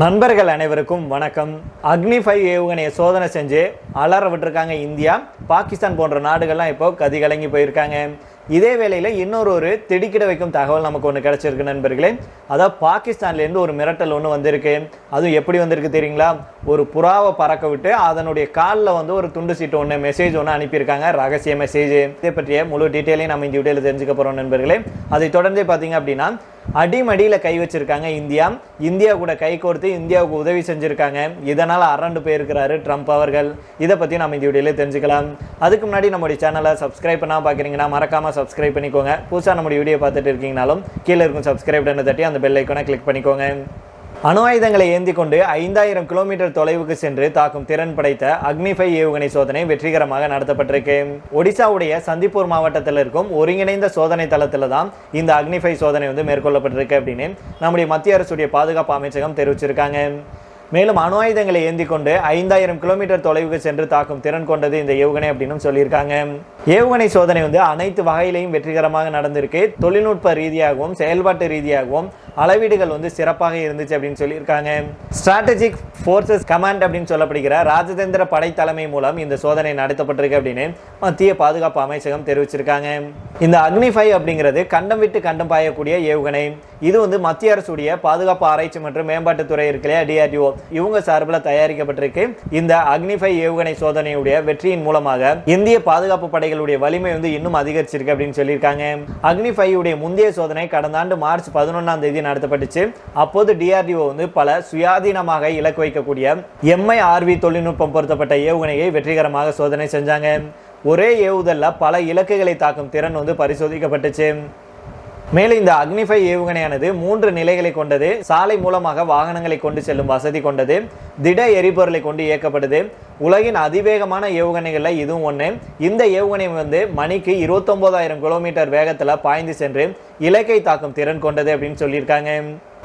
நண்பர்கள் அனைவருக்கும் வணக்கம். அக்னி ஃபைவ் ஏவுகணையை சோதனை செஞ்சு அலற விட்டுருக்காங்க இந்தியா. பாகிஸ்தான் போன்ற நாடுகள்லாம் இப்போ கதி கலங்கி போயிருக்காங்க. இதே வேளையில் இன்னொரு ஒரு திடுக்கிட வைக்கும் தகவல் நமக்கு ஒன்று கிடச்சிருக்கு நண்பர்களே. அதாவது பாகிஸ்தான்லேருந்து ஒரு மிரட்டல் ஒன்று வந்திருக்கு. அதுவும் எப்படி வந்திருக்கு தெரியுங்களா? ஒரு புறாவை பறக்க விட்டு அதனுடைய காலில் வந்து ஒரு துண்டு சீட்டு ஒன்று மெசேஜ் ஒன்று அனுப்பியிருக்காங்க. ரகசிய மெசேஜ் இதை பற்றிய முழு டீட்டெயிலையும் நம்ம இந்த வீடியோவில் தெரிஞ்சுக்க போகிறோம் நண்பர்களே. அதை தொடர்ந்து பார்த்தீங்க அப்படின்னா அடிமடியில் கை வச்சிருக்காங்க இந்தியா. இந்தியா கூட கை கோர்த்து இந்தியாவுக்கு உதவி செஞ்சுருக்காங்க. இதனால் அரண்டு போயிருக்கிறாரு ட்ரம்ப் அவர்கள். இதை பற்றி நம்ம இந்த வீடியோவில் தெரிஞ்சுக்கலாம். அதுக்கு முன்னாடி நம்முடைய சேனலை சப்ஸ்கிரைப் பண்ணால் பார்க்குறீங்கன்னா மறக்காமல் சப்ஸ்கிரைப் பண்ணிக்கோங்க. புதுசாக நம்முடைய வீடியோ பார்த்துட்டு இருக்கீங்கனாலும் கீழே இருக்கும் சப்ஸ்கிரைப் பண்ண தட்டி அந்த பெல் ஐக்கானை கிளிக் பண்ணிக்கோங்க. அணு ஆயுதங்களை ஏந்தி கொண்டு ஐந்தாயிரம் கிலோமீட்டர் தொலைவுக்கு சென்று தாக்கும் திறன் படைத்த அக்னிஃபை ஏவுகணை சோதனை வெற்றிகரமாக நடத்தப்பட்டிருக்கு. ஒடிசாவுடைய சந்திப்பூர் மாவட்டத்தில் இருக்கும் ஒருங்கிணைந்த சோதனை தளத்தில் தான் இந்த அக்னிஃபை சோதனை வந்து மேற்கொள்ளப்பட்டிருக்கு அப்படின்னு நம்முடைய மத்திய அரசுடைய பாதுகாப்பு அமைச்சகம் தெரிவிச்சிருக்காங்க. மேலும் அணு ஆயுதங்களை ஏந்தி கொண்டு ஐந்தாயிரம் கிலோமீட்டர் தொலைவுக்கு சென்று தாக்கும் திறன் கொண்டது இந்த ஏவுகணை அப்படின்னு சொல்லியிருக்காங்க. ஏவுகணை சோதனை வந்து அனைத்து வகையிலையும் வெற்றிகரமாக நடந்திருக்கு. தொழில்நுட்ப ரீதியாகவும் செயல்பாட்டு ரீதியாகவும் அளவீடுகள் வந்து சிறப்பாக இருந்துச்சு அப்படின்னு சொல்லியிருக்காங்க. ஸ்ட்ராட்டஜிக் ஃபோர்ஸஸ் கமாண்ட் அப்படின்னு சொல்லப்படுகிற ராஜதந்திர படை தலைமை மூலம் இந்த சோதனை நடத்தப்பட்டிருக்கு அப்படின்னு மத்திய பாதுகாப்பு அமைச்சகம் தெரிவிச்சிருக்காங்க. இந்த அக்னிஃபை அப்படிங்கிறது கண்டம் விட்டு கண்டம் பாயக்கூடிய ஏவுகணை. இது வந்து மத்திய அரசுடைய பாதுகாப்பு ஆராய்ச்சி மற்றும் மேம்பாட்டுத்துறை இருக்கு இல்லையா? டிஆர்டிஓ இவங்க சார்பில் தயாரிக்கப்பட்டிருக்கு. இந்த அக்னிஃபை ஏவுகணை சோதனையுடைய வெற்றியின் மூலமாக இந்திய பாதுகாப்பு படைகளுடைய வலிமை வந்து இன்னும் அதிகரிச்சிருக்கு அப்படின்னு சொல்லியிருக்காங்க. அக்னிஃபையுடைய உடைய முந்தைய சோதனை கடந்த ஆண்டு மார்ச் பதினொன்றாம் தேதி நடத்தப்பட்டுச்சு. அப்போது டிஆர்டிஓ வந்து பல சுயாதீனமாக இலக்கு வைக்கக்கூடிய எம்ஐ ஆர்வி தொழில்நுட்பம் பொருத்தப்பட்ட ஏவுகணையை வெற்றிகரமாக சோதனை செஞ்சாங்க. ஒரே ஏவுதல்ல பல இலக்குகளை தாக்கும் திறன் வந்து பரிசோதிக்கப்பட்டுச்சு. மேலும் இந்த அக்னிஃபை ஏவுகணையானது மூன்று நிலைகளை கொண்டது. சாலை மூலமாக வாகனங்களை கொண்டு செல்லும் வசதி கொண்டது. திட எரிபொருளை கொண்டு இயக்கப்படுது. உலகின் அதிவேகமான ஏவுகணைகளில் இதுவும் ஒன்று இந்த ஏவுகணை வந்து மணிக்கு இருபத்தொம்போதாயிரம் கிலோமீட்டர் வேகத்தில் பாய்ந்து சென்று இலக்கை தாக்கும் திறன் கொண்டது அப்படின்னு சொல்லியிருக்காங்க.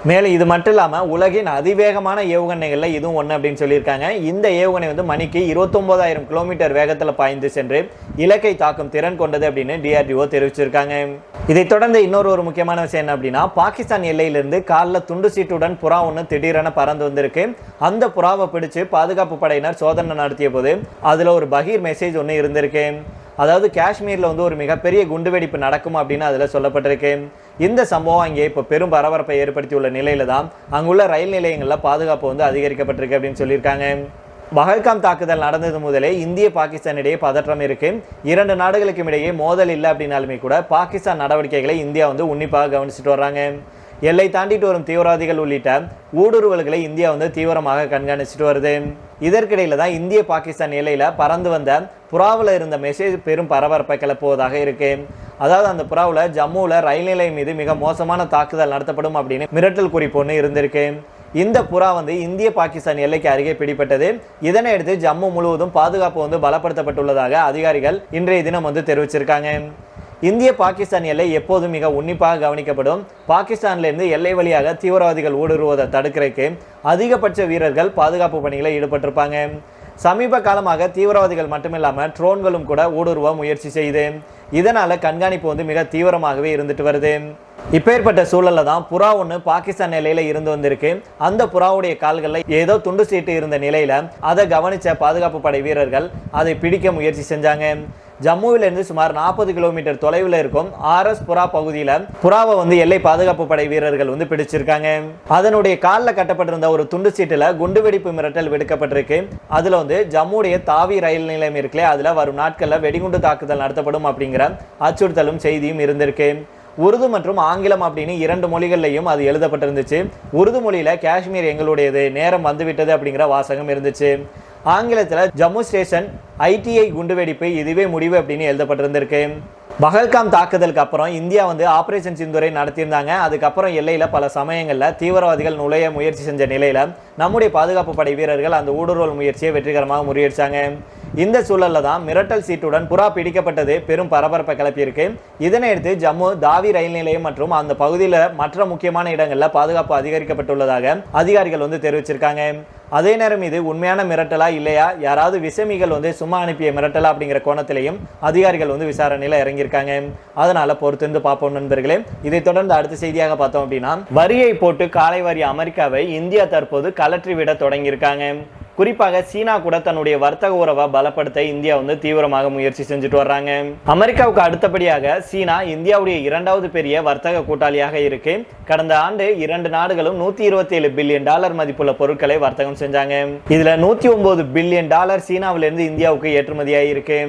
மேலும் இது மட்டும் இல்லாமல் உலகின் அதிவேகமான ஏவுகணைகளில் இதுவும் ஒன்று அப்படின்னு சொல்லியிருக்காங்க. இந்த ஏவுகணை வந்து மணிக்கு இருபத்தொம்போதாயிரம் கிலோமீட்டர் வேகத்தில் பாய்ந்து சென்று இலக்கை தாக்கும் திறன் கொண்டது அப்படின்னு டிஆர்டிஓ தெரிவிச்சிருக்காங்க. இதைத் தொடர்ந்து இன்னொரு ஒரு முக்கியமான விஷயம் என்ன அப்படின்னா பாகிஸ்தான் எல்லையிலிருந்து காலில் துண்டு சீட்டுடன் புறா ஒன்று திடீரென பறந்து வந்திருக்கு. அந்த புறாவை பிடிச்சு பாதுகாப்பு படையினர் சோதனை நடத்திய போது அதில் ஒரு பகீர் மெசேஜ் ஒன்று இருந்திருக்கு. அதாவது காஷ்மீரில் வந்து ஒரு மிகப்பெரிய குண்டுவெடிப்பு நடக்கும் அப்படின்னு அதில் சொல்லப்பட்டிருக்கு. இந்த சம்பவம் அங்கே இப்போ பெரும் பரபரப்பை ஏற்படுத்தியுள்ள நிலையில தான் அங்குள்ள ரயில் நிலையங்களில் பாதுகாப்பு வந்து அதிகரிக்கப்பட்டிருக்கு அப்படின்னு சொல்லியிருக்காங்க. பகல்காம் தாக்குதல் நடந்தது முதலே இந்திய பாகிஸ்தான் இடையே பதற்றம் இருக்கு. இரண்டு நாடுகளுக்கும் இடையே மோதல் இல்லை அப்படின்னாலுமே கூட பாகிஸ்தான் நடவடிக்கைகளை இந்தியா வந்து உன்னிப்பாக கவனிச்சுட்டு வர்றாங்க. எல்லை தாண்டிட்டு வரும் தீவிரவாதிகள் உள்ளிட்ட ஊடுருவல்களை இந்தியா வந்து தீவிரமாக கண்காணிச்சுட்டு வருது. இதற்கிடையில தான் இந்திய பாகிஸ்தான் எல்லையில் பறந்து வந்த புறாவில் இருந்த மெசேஜ் பெரும் பரபரப்பை கிளப்புவதாக இருக்குது அதாவது அந்த புறாவில் ஜம்முவில் ரயில் நிலையம் மீது மிக மோசமான தாக்குதல் நடத்தப்படும் அப்படின்னு மிரட்டல் குறிப்பு ஒன்று இருந்திருக்கு. இந்த புறா வந்து இந்திய பாகிஸ்தான் எல்லைக்கு அருகே பிடிப்பட்டது இதனை அடுத்து ஜம்மு முழுவதும் பாதுகாப்பு வந்து பலப்படுத்தப்பட்டுள்ளதாக அதிகாரிகள் இன்றைய தினம் வந்து தெரிவிச்சிருக்காங்க. இந்திய பாகிஸ்தான் எல்லை எப்போதும் மிக உன்னிப்பாக கவனிக்கப்படும். பாகிஸ்தான்லேருந்து எல்லை வழியாக தீவிரவாதிகள் ஊடுருவதை தடுக்கிறதுக்கு அதிகபட்ச வீரர்கள் பாதுகாப்பு பணிகளில் ஈடுபட்டிருப்பாங்க. சமீப காலமாக தீவிரவாதிகள் மட்டுமில்லாமல் ட்ரோன்களும் கூட ஊடுருவ முயற்சி செய்து. இதனால கண்காணிப்பு வந்து மிக தீவிரமாகவே இருந்துட்டு வருது. இப்பேற்பட்ட சூழலில் தான் புறா ஒன்று பாகிஸ்தான் நிலையில இருந்து வந்திருக்கு. அந்த புறாவுடைய கால்களில் ஏதோ துண்டு சீட்டு இருந்த நிலையில அதை கவனிச்ச பாதுகாப்பு படை வீரர்கள் அதை பிடிக்க முயற்சி செஞ்சாங்க. ஜம்முவிலிருந்து சுமார் நாற்பது கிலோமீட்டர் தொலைவில் இருக்கும் ஆர்எஸ் புறா பகுதியில் புறாவை வந்து எல்லை பாதுகாப்பு படை வீரர்கள் வந்து பிடிச்சிருக்காங்க. அதனுடைய காலில் கட்டப்பட்டிருந்த ஒரு துண்டு சீட்டில் குண்டுவெடிப்பு மிரட்டல் விடுக்கப்பட்டிருக்கு. அதில் வந்து ஜம்முடைய தாவி ரயில் நிலையம் இருக்குல்ல அதில் வரும் நாட்களில் வெடிகுண்டு தாக்குதல் நடத்தப்படும் அப்படிங்கிற அச்சுறுத்தலும் செய்தியும் இருந்திருக்கு. உருது மற்றும் ஆங்கிலம் அப்படின்னு இரண்டு மொழிகள்லையும் அது எழுதப்பட்டிருந்துச்சு. உருது மொழியில் காஷ்மீர் எங்களுடையது நேரம் வந்துவிட்டது அப்படிங்கிற வாசகம் இருந்துச்சு. ஆங்கிலத்தில் ஜம்மு ஸ்டேஷன் ஐடிஐ குண்டுவெடிப்பு இதுவே முடிவு அப்படின்னு எழுதப்பட்டிருந்திருக்கு. பகல்காம் தாக்குதலுக்கு அப்புறம் இந்தியா வந்து ஆப்ரேஷன் சிந்துரை நடத்தியிருந்தாங்க. அதுக்கப்புறம் எல்லையில் பல சமயங்களில் தீவிரவாதிகள் நுழைய முயற்சி செஞ்ச நிலையில் நம்முடைய பாதுகாப்பு படை வீரர்கள் அந்த ஊடுருவல் முயற்சியை வெற்றிகரமாக முறியடிச்சாங்க. இந்த சூழல்ல தான் மிரட்டல் சீட்டுடன் புறா பிடிக்கப்பட்டது பெரும் பரபரப்பை கிளப்பியிருக்கு. இதனையடுத்து ஜம்மு தாவி ரயில் நிலையம் மற்றும் அந்த பகுதியில் மற்ற முக்கியமான இடங்களில் பாதுகாப்பு அதிகரிக்கப்பட்டுள்ளதாக அதிகாரிகள் வந்து தெரிவிச்சிருக்காங்க. அதே நேரம் இது உண்மையான மிரட்டலா இல்லையா? யாராவது விசமிகள் வந்து சும்மா அனுப்பிய மிரட்டலா அப்படிங்கிற கோணத்திலையும் அதிகாரிகள் வந்து விசாரணையில் இறங்கியிருக்காங்க. அதனால பொறுத்திருந்து பார்ப்போம் நண்பர்களே. இதை தொடர்ந்து அடுத்த செய்தியாக பார்த்தோம் அப்படின்னா வரியை போட்டு காலை வாரி அமெரிக்காவை இந்தியா தற்போது கலற்றி விட தொடங்கியிருக்காங்க. குறிப்பாக சீனா கூட தன்னுடைய வர்த்தக உறவை பலப்படுத்த இந்தியா வந்து தீவிரமாக முயற்சி செஞ்சுட்டு வர்றாங்க. அமெரிக்காவுக்கு அடுத்தபடியாக சீனா இந்தியாவுடைய இரண்டாவது பெரிய வர்த்தக கூட்டாளியாக இருக்கு. கடந்த ஆண்டு இரண்டு நாடுகளும் நூத்தி இருபத்தி ஏழு பில்லியன் டாலர் மதிப்புள்ள பொருட்களை வர்த்தகம் செஞ்சாங்க. இதுல நூத்தி ஒன்பது பில்லியன் டாலர் சீனாவிலிருந்து இந்தியாவுக்கு ஏற்றுமதியாயிருக்கு.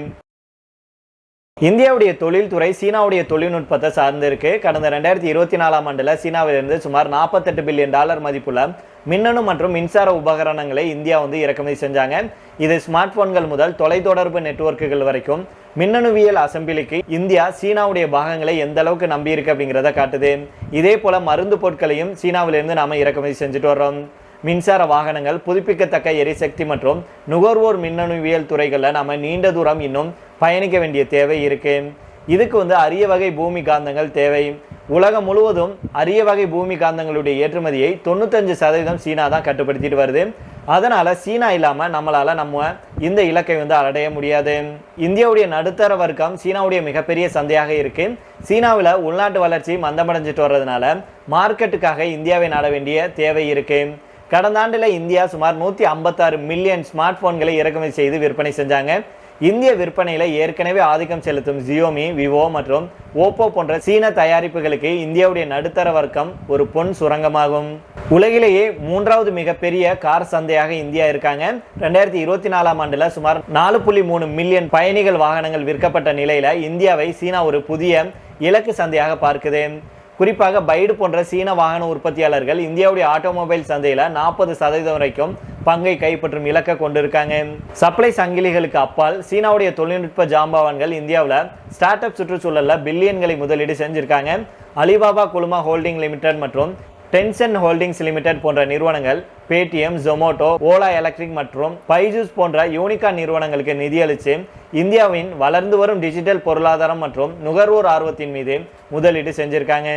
இந்தியாவுடைய தொழில்துறை சீனாவுடைய தொழில்நுட்பத்தை சார்ந்து இருக்கு கடந்த ரெண்டாயிரத்தி இருபத்தி நாலாம் ஆண்டுல சீனாவிலிருந்து சுமார் நாற்பத்தெட்டு பில்லியன் டாலர் மதிப்புள்ள மின்னணு மற்றும் மின்சார உபகரணங்களை இந்தியா வந்து இறக்குமதி செஞ்சாங்க. இது ஸ்மார்ட் போன்கள் முதல் தொலைத்தொடர்பு நெட்வொர்க்குகள் வரைக்கும் மின்னணுவியல் அசம்பிளிக்கு இந்தியா சீனாவுடைய பாகங்களை எந்த அளவுக்கு நம்பியிருக்கு அப்படிங்கிறத காட்டுது. இதே போல மருந்து பொருட்களையும் சீனாவிலிருந்து நாம இறக்குமதி செஞ்சுட்டு வர்றோம். மின்சார வாகனங்கள் புதுப்பிக்கத்தக்க எரிசக்தி மற்றும் நுகர்வோர் மின்னணுவியல் துறைகளில் நம்ம நீண்ட தூரம் இன்னும் பயணிக்க வேண்டிய தேவை இருக்குது இதுக்கு வந்து அரிய வகை பூமி காந்தங்கள் தேவை. உலகம் முழுவதும் அரிய வகை பூமி காந்தங்களுடைய ஏற்றுமதியை தொண்ணூத்தஞ்சு சதவீதம் சீனா தான் கட்டுப்படுத்திட்டு வருது. அதனால் சீனா இல்லாமல் நம்மளால் நம்ம இந்த இலக்கை வந்து அடைய முடியாது. இந்தியாவுடைய நடுத்தர வர்க்கம் சீனாவுடைய மிகப்பெரிய சந்தையாக இருக்குது சீனாவில் உள்நாட்டு வளர்ச்சி மந்தமடைஞ்சிட்டு வர்றதுனால மார்க்கெட்டுக்காக இந்தியாவை நாட வேண்டிய தேவை இருக்குது கடந்த ஆண்டில் இந்தியா சுமார் நூற்றி ஐம்பத்தாறு மில்லியன் ஸ்மார்ட் ஃபோன்களை இறக்குமதி செய்து விற்பனை செஞ்சாங்க. இந்திய விற்பனையில் ஏற்கனவே ஆதிக்கம் செலுத்தும் ஜியோமி விவோ மற்றும் ஓப்போ போன்ற சீன தயாரிப்புகளுக்கு இந்தியாவுடைய நடுத்தர வர்க்கம் ஒரு பொன் சுரங்கமாகும். உலகிலேயே மூன்றாவது மிகப்பெரிய கார் சந்தையாக இந்தியா இருக்காங்க. ரெண்டாயிரத்தி இருபத்தி நாலாம் ஆண்டில் சுமார் நாலு புள்ளி மூணு மில்லியன் பயணிகள் வாகனங்கள் விற்கப்பட்ட நிலையில் இந்தியாவை சீனா ஒரு புதிய இலக்கு சந்தையாக பார்க்குது. குறிப்பாக பைடு போன்ற சீன வாகன உற்பத்தியாளர்கள் இந்தியாவுடைய ஆட்டோமொபைல் சந்தையில் நாற்பது சதவீதம் வரைக்கும் பங்கை கைப்பற்றும் இலக்கை கொண்டிருக்காங்க. சப்ளை சங்கிலிகளுக்கு அப்பால் சீனாவுடைய தொழில்நுட்ப ஜாம்பவான்கள் இந்தியாவில் ஸ்டார்ட் அப் சுற்றுச்சூழலில் பில்லியன்களை முதலீடு செஞ்சிருக்காங்க. அலிபாபா குழுமா ஹோல்டிங் லிமிடெட் மற்றும் டென்சன் ஹோல்டிங்ஸ் லிமிடெட் போன்ற நிறுவனங்கள் பேடிஎம் ஜொமோட்டோ ஓலா எலக்ட்ரிக் மற்றும் பைஜூஸ் போன்ற யூனிகா நிறுவனங்களுக்கு நிதியளித்து இந்தியாவின் வளர்ந்து வரும் டிஜிட்டல் பொருளாதாரம் மற்றும் நுகர்வோர் ஆர்வத்தின் மீது முதலீடு செஞ்சிருக்காங்க.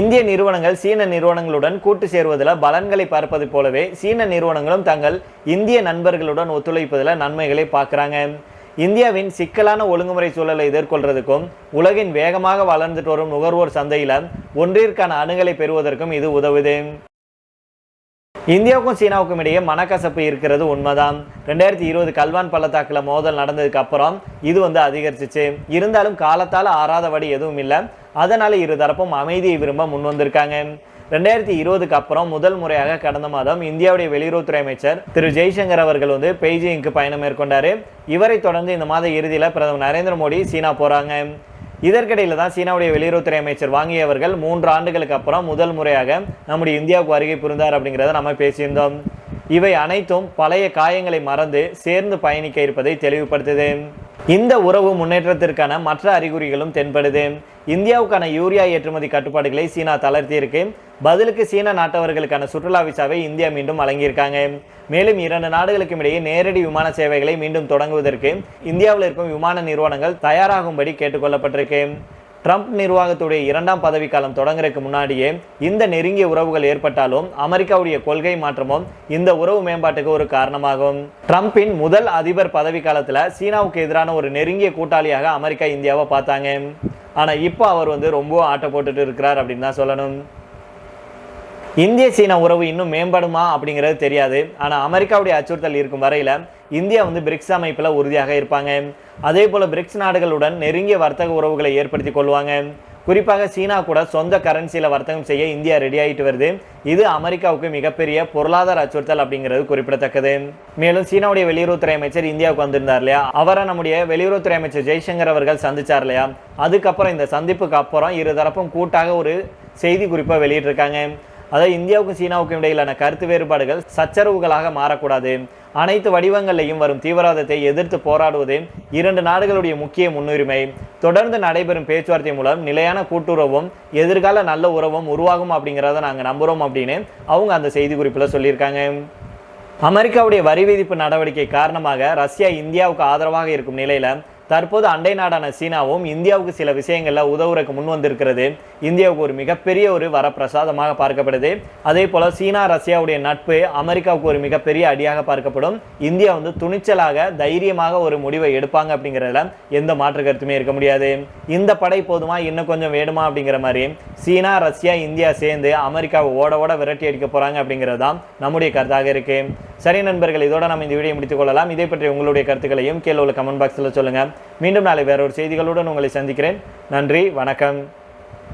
இந்திய நிறுவனங்கள் சீன நிறுவனங்களுடன் கூட்டு சேருவதில் பலன்களை பார்ப்பது போலவே சீன நிறுவனங்களும் தங்கள் இந்திய நண்பர்களுடன் ஒத்துழைப்பதில் நன்மைகளை பார்க்குறாங்க. இந்தியாவின் சிக்கலான ஒழுங்குமுறை சூழலை எதிர்கொள்றதுக்கும் உலகின் வேகமாக வளர்ந்துட்டு வரும் நுகர்வோர் சந்தையில் ஒன்றிற்கான அணுகலை பெறுவதற்கும் இது உதவுது. இந்தியாவுக்கும் சீனாவுக்கும் இடையே மனக்கசப்பு இருக்கிறது உண்மைதான். ரெண்டாயிரத்தி இருபது கல்வான் பள்ளத்தாக்கில் மோதல் நடந்ததுக்கு அப்புறம் இது வந்து அதிகரிச்சிச்சு. இருந்தாலும் காலத்தால் ஆறாதபடி எதுவும் இல்லை. அதனால இரு தரப்பும் அமைதியை விரும்ப முன் வந்திருக்காங்க ரெண்டாயிரத்தி இருபதுக்கு அப்புறம் முதல் முறையாக கடந்த மாதம் இந்தியாவுடைய வெளியுறவுத்துறை அமைச்சர் திரு ஜெய்சங்கர் அவர்கள் வந்து பெய்ஜிங்க்கு பயணம் மேற்கொண்டார். இவரை தொடர்ந்து இந்த மாத இறுதியில் பிரதமர் நரேந்திர மோடி சீனா போகிறாங்க இதற்கிடையில் தான் சீனாவுடைய வெளியுறவுத்துறை அமைச்சர் வாங்கியவர்கள் மூன்று ஆண்டுகளுக்கு அப்புறம் முதல் முறையாக நம்முடைய இந்தியாவுக்கு வருகை புரிந்தார் அப்படிங்கிறத நம்ம பேசியிருந்தோம். இவை அனைத்தும் பழைய காயங்களை மறந்து சேர்ந்து பயணிக்க இருப்பதை தெளிவுபடுத்துது. இந்த உறவு முன்னேற்றத்திற்கான மற்ற அறிகுறிகளும் தென்படுது. இந்தியாவுக்கான யூரியா ஏற்றுமதி கட்டுப்பாடுகளை சீனா தளர்த்தியிருக்கு பதிலுக்கு சீன நாட்டவர்களுக்கான சுற்றுலா விசாவை இந்தியா மீண்டும் வழங்கியிருக்காங்க. மேலும் இரண்டு நாடுகளுக்கும் இடையே நேரடி விமான சேவைகளை மீண்டும் தொடங்குவதற்கு இந்தியாவில் இருக்கும் விமான நிறுவனங்கள் தயாராகும்படி கேட்டுக்கொள்ளப்பட்டிருக்கு. ட்ரம்ப் நிர்வாகத்துடைய இரண்டாம் பதவிக்காலம் தொடங்குறதுக்கு முன்னாடியே இந்த நெருங்கிய உறவுகள் ஏற்பட்டாலும் அமெரிக்காவுடைய கொள்கை மாற்றமும் இந்த உறவு மேம்பாட்டுக்கு ஒரு காரணமாகும். ட்ரம்பின் முதல் அதிபர் பதவி காலத்தில் சீனாவுக்கு எதிரான ஒரு நெருங்கிய கூட்டாளியாக அமெரிக்கா இந்தியாவை பார்த்தாங்க. ஆனால் இப்போ அவர் வந்து ரொம்ப ஆட்ட போட்டுட்டு இருக்கிறார் அப்படின்னு தான் சொல்லணும். இந்திய சீன உறவு இன்னும் மேம்படுமா அப்படிங்கிறது தெரியாது. ஆனால் அமெரிக்காவுடைய அச்சுறுத்தல் இருக்கும் வரையில் இந்தியா வந்து பிரிக்ஸ் அமைப்பில் உறுதியாக இருப்பாங்க. அதே போல் பிரிக்ஸ் நாடுகளுடன் நெருங்கிய வர்த்தக உறவுகளை ஏற்படுத்தி கொள்வாங்க. குறிப்பாக சீனா கூட சொந்த கரன்சியில் வர்த்தகம் செய்ய இந்தியா ரெடி ஆகிட்டு வருது. இது அமெரிக்காவுக்கு மிகப்பெரிய பொருளாதார அச்சுறுத்தல் அப்படிங்கிறது குறிப்பிடத்தக்கது. மேலும் சீனாவுடைய வெளியுறவுத்துறை அமைச்சர் இந்தியாவுக்கு வந்திருந்தார் இல்லையா? அவரை நம்முடைய வெளியுறவுத்துறை அமைச்சர் ஜெய்சங்கர் அவர்கள் சந்திச்சார் இல்லையா? அதுக்கப்புறம் இந்த சந்திப்புக்கு அப்புறம் இரு தரப்பும் கூட்டாக ஒரு செய்தி குறிப்பாக வெளியிட்டிருக்காங்க. அதாவது இந்தியாவுக்கும் சீனாவுக்கும் இடையிலான கருத்து வேறுபாடுகள் சச்சரவுகளாக மாறக்கூடாது. அனைத்து வடிவங்களையும் வரும் தீவிரவாதத்தை எதிர்த்து போராடுவது இரண்டு நாடுகளுடைய முக்கிய முன்னுரிமை. தொடர்ந்து நடைபெறும் பேச்சுவார்த்தை மூலம் நிலையான கூட்டுறவும் எதிர்கால நல்ல உறவும் உருவாகும் அப்படிங்கிறத நாங்கள் நம்புகிறோம் அப்படின்னு அவங்க அந்த செய்தி குறிப்பில் சொல்லியிருக்காங்க. அமெரிக்காவுடைய வரி விதிப்பு நடவடிக்கை காரணமாக ரஷ்யா இந்தியாவுக்கு ஆதரவாக இருக்கும் நிலையில் தற்போது அண்டை நாடான சீனாவும் இந்தியாவுக்கு சில விஷயங்களில் உதவுறதுக்கு முன் வந்திருக்கிறது. இந்தியாவுக்கு ஒரு மிகப்பெரிய ஒரு வரப்பிரசாதமாக பார்க்கப்படுது. அதே போல் சீனா ரஷ்யாவுடைய நட்பு அமெரிக்காவுக்கு ஒரு மிகப்பெரிய அடியாக பார்க்கப்படும். இந்தியா வந்து துணிச்சலாக தைரியமாக ஒரு முடிவை எடுப்பாங்க அப்படிங்கிறதுல எந்த மாற்று கருத்துமே இருக்க முடியாது. இந்த படை போதுமா? இன்னும் கொஞ்சம் வேணுமா? அப்படிங்கிற மாதிரி சீனா ரஷ்யா இந்தியா சேர்ந்து அமெரிக்காவை ஓட ஓட விரட்டி அடிக்க போகிறாங்க அப்படிங்கிறது தான் நம்முடைய கருத்தாக இருக்குது சரி நண்பர்கள் இதோட நம்ம இந்த வீடியோ முடித்துக் கொள்ளலாம். இதை பற்றி உங்களுடைய கருத்துக்களையும் கீழே உள்ள கமெண்ட் பாக்ஸில் சொல்லுங்கள் மீண்டும் நாளை வேற ஒரு செய்திகளுடன் உங்களை சந்திக்கிறேன். நன்றி வணக்கம்.